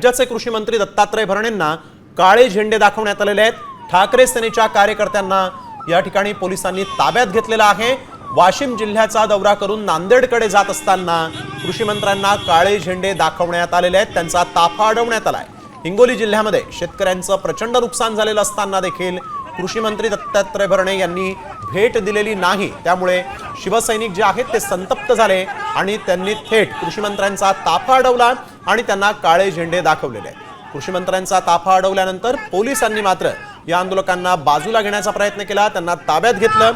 राज्याचे कृषी मंत्री दत्तात्रय भरणेंना काळे झेंडे दाखवण्यात आलेले आहेत. ठाकरे सेनेच्या कार्यकर्त्यांना या ठिकाणी पोलिसांनी ताब्यात घेतलेलं आहे. वाशिम जिल्ह्याचा दौरा करून नांदेडकडे जात असताना कृषी मंत्र्यांना काळे झेंडे दाखवण्यात आलेले आहेत. त्यांचा ताफा अडवण्यात आलाय. हिंगोली जिल्ह्यामध्ये शेतकऱ्यांचं प्रचंड नुकसान झालेलं असताना देखील कृषी मंत्री दत्तात्रय भरणे यांनी भेट दिलेली नाही. त्यामुळे शिवसैनिक जे आहेत ते संतप्त झाले आणि त्यांनी थेट कृषीमंत्र्यांचा ताफा अडवला. आणि त्यांना काळे झेंडे दाखवलेले आहेत. कृषी मंत्र्यांचा ताफा अडवल्यानंतर पोलिसांनी मात्र या आंदोलकांना बाजूला घेण्याचा प्रयत्न केला त्यांना ताब्यात घेतलं.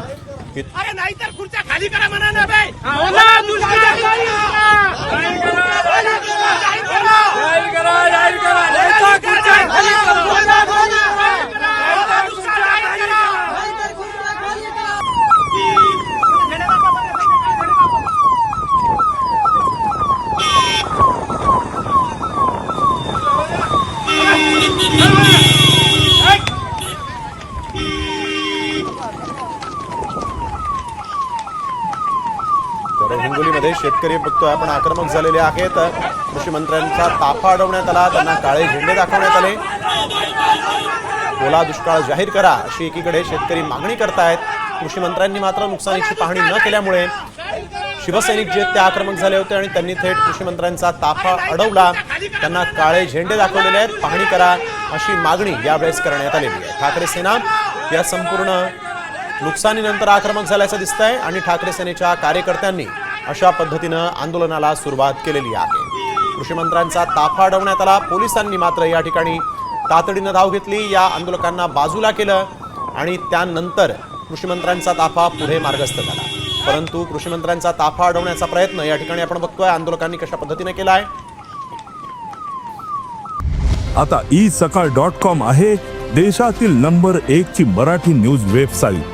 तर हिंगोलीमध्ये शेतकरी बघतोय आपण आक्रमक झालेले आहेत. कृषी मंत्र्यांचा ताफा अडवण्यात आला त्यांना काळे झेंडे दाखवण्यात आले. ओला दुष्काळ जाहीर करा अशी एकीकडे शेतकरी मागणी करतायत. कृषी मंत्र्यांनी मात्र नुकसानीची पाहणी न केल्यामुळे शिवसैनिक जे आहेत ते आक्रमक झाले होते आणि त्यांनी थेट कृषी मंत्र्यांचा ताफा अडवला. त्यांना काळे झेंडे दाखवलेले आहेत. पाहणी करा अशी मागणी यावेळेस करण्यात आलेली आहे. ठाकरे सेना या संपूर्ण नुकसानीनंतर आक्रमक झाल्याचं दिसतंय आणि ठाकरे सेनेच्या कार्यकर्त्यांनी अशा पद्धतीनं आंदोलनाला सुरुवात केलेली आहे. कृषीमंत्र्यांचा ताफा अडवण्यात आला. पोलिसांनी मात्र या ठिकाणी तातडीनं धाव घेतली. या आंदोलकांना बाजूला केलं आणि त्यानंतर कृषीमंत्र्यांचा ताफा पुढे मार्गस्थ झाला. परंतु कृषीमंत्र्यांचा ताफा अडवण्याचा प्रयत्न या ठिकाणी आपण बघतोय. आंदोलकांनी कशा पद्धतीने आहे आता ई सकाळ डॉट कॉम आहे देशातील नंबर एक ची मराठी न्यूज वेबसाईट